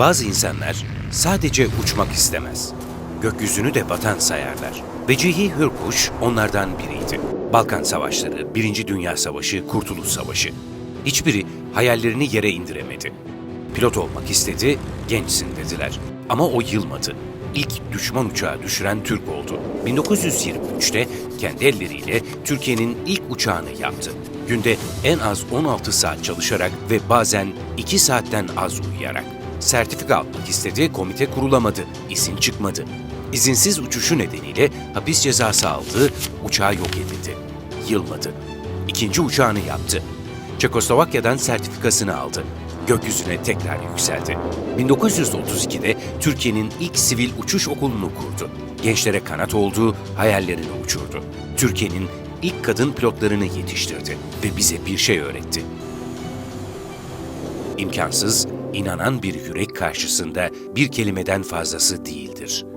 Bazı insanlar sadece uçmak istemez. Gökyüzünü de vatan sayarlar. Vecihi Hürkuş onlardan biriydi. Balkan Savaşları, Birinci Dünya Savaşı, Kurtuluş Savaşı. Hiçbiri hayallerini yere indiremedi. Pilot olmak istedi, gençsin dediler. Ama o yılmadı. İlk düşman uçağı düşüren Türk oldu. 1923'te kendi elleriyle Türkiye'nin ilk uçağını yaptı. Günde en az 16 saat çalışarak ve bazen 2 saatten az uyuyarak. Sertifika almak istedi, komite kurulamadı, izin çıkmadı. İzinsiz uçuşu nedeniyle hapis cezası aldı, uçağı yok edildi. Yılmadı. İkinci uçağını yaptı. Çekoslovakya'dan sertifikasını aldı. Gökyüzüne tekrar yükseldi. 1932'de Türkiye'nin ilk sivil uçuş okulunu kurdu. Gençlere kanat oldu, hayallerini uçurdu. Türkiye'nin ilk kadın pilotlarını yetiştirdi ve bize bir şey öğretti. İmkansız, inanan bir yürek karşısında bir kelimeden fazlası değildir.